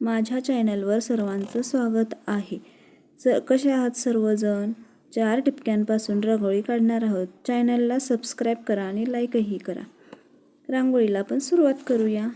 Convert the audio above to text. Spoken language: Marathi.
माझ्या चॅनलवर सर्वांचं स्वागत आहे. स कसे आहात सर्वजण? चार टिपक्यांपासून रांगोळी काढणार आहोत. चॅनलला सबस्क्राईब करा आणि लाईकही करा. रांगोळीला आपण सुरुवात करूया.